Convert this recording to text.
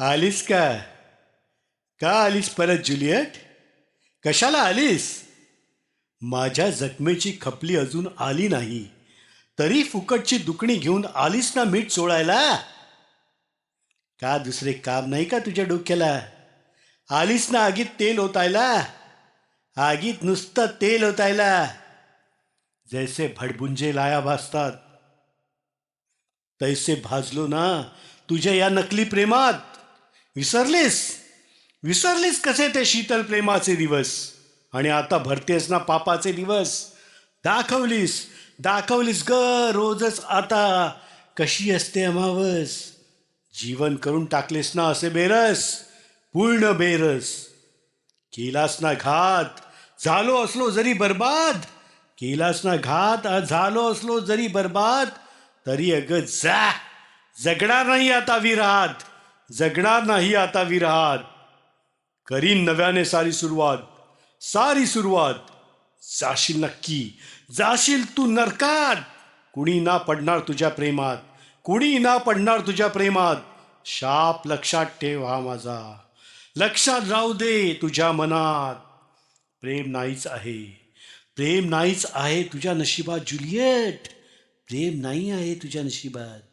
आलीस का? का आलीस परत जुलियट? कशाला आलीस? माझ्या जखमेची खपली अजून आली नाही. तरी फुकटची दुकणी घेऊन आलीस ना मीठ चोळायला? का दुसरे काम नाही का तुझ्या डोक्याला? आलीस ना आगीत तेल ओतायला? आगीत नुसतं तेल ओतायला? जैसे भडबुंजे लाया भासतात. तैसे भाजलो ना तुझ्या या नकली प्रेमात. विसरलीस? विसरलीस कसे ते शीतल प्रेमाचे दिवस? आणि आता भरतेस ना पापाचे दिवस? दाखवलीस दाखवलीस ग रोजच आता. कशी असते अमावस? जीवन करून टाकलेस ना असे बेरस पूर्ण बेरस. केलास ना घात झालो असलो जरी बर्बाद. केलास ना घात झालो असलो जरी बर्बाद. तरी अग जा जगणार नाही आता विरात. जगणार नाही आता विरहात करीन नव्याने सारी सुरुवात सारी सुरुवात. जाशील नक्की. जाशील तू नरकात. कुणी ना पडणार तुझ्या प्रेमात. कुणी ना पडणार तुझ्या प्रेमात. शाप लक्षात ठेव हा माझा. लक्षात राहू दे तुझ्या मनात. प्रेम नाहीच आहे. प्रेम नाहीच आहे तुझ्या नशिबात जुलियट. प्रेम नाही आहे तुझ्या नशिबात.